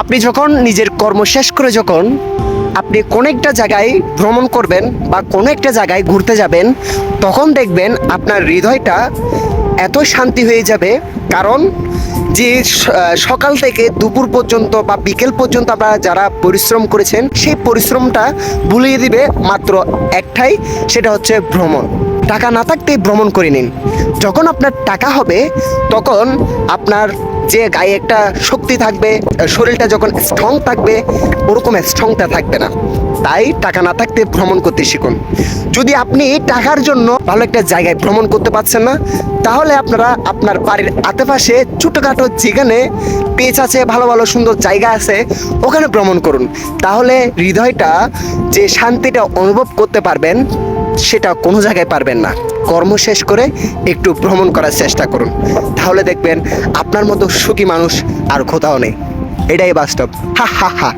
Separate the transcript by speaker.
Speaker 1: আপনি যখন নিজের কর্ম শেষ করে যখন আপনি কোনো একটা জায়গায় ভ্রমণ করবেন বা কোনো একটা জায়গায় ঘুরতে যাবেন, তখন দেখবেন আপনার হৃদয়টা এত শান্তি হয়ে যাবে। কারণ যে সকাল থেকে দুপুর পর্যন্ত বা বিকেল পর্যন্ত আপনারা যারা পরিশ্রম করেছেন, সেই পরিশ্রমটা ভুলিয়ে দিবে মাত্র একটাই, সেটা হচ্ছে ভ্রমণ। টাকা না থাকতেই ভ্রমণ করে নিন। যখন আপনার টাকা হবে, তখন আপনার যে গায়ে একটা শক্তি থাকবে, শরীরটা যখন স্ট্রং থাকবে, ওরকম স্ট্রংটা থাকবে না। তাই টাকা না থাকতে ভ্রমণ করতে শিখুন। যদি আপনি টাকার জন্য ভালো একটা জায়গায় ভ্রমণ করতে পারছেন না, তাহলে আপনারা আপনার বাড়ির আশেপাশে ছোটোখাটো যেখানে পেচ আছে, ভালো ভালো, সুন্দর জায়গা আছে, ওখানে ভ্রমণ করুন। তাহলে হৃদয়টা যে শান্তিটা অনুভব করতে পারবেন সেটা কোনো জায়গায় পারবেন না। কর্ম শেষ করে একটু ভ্রমণ করার চেষ্টা করুন। তাহলে দেখবেন আপনার মতো সুখী মানুষ আর কোথাও নেই। এটাই বাস্তব। হা হা হা।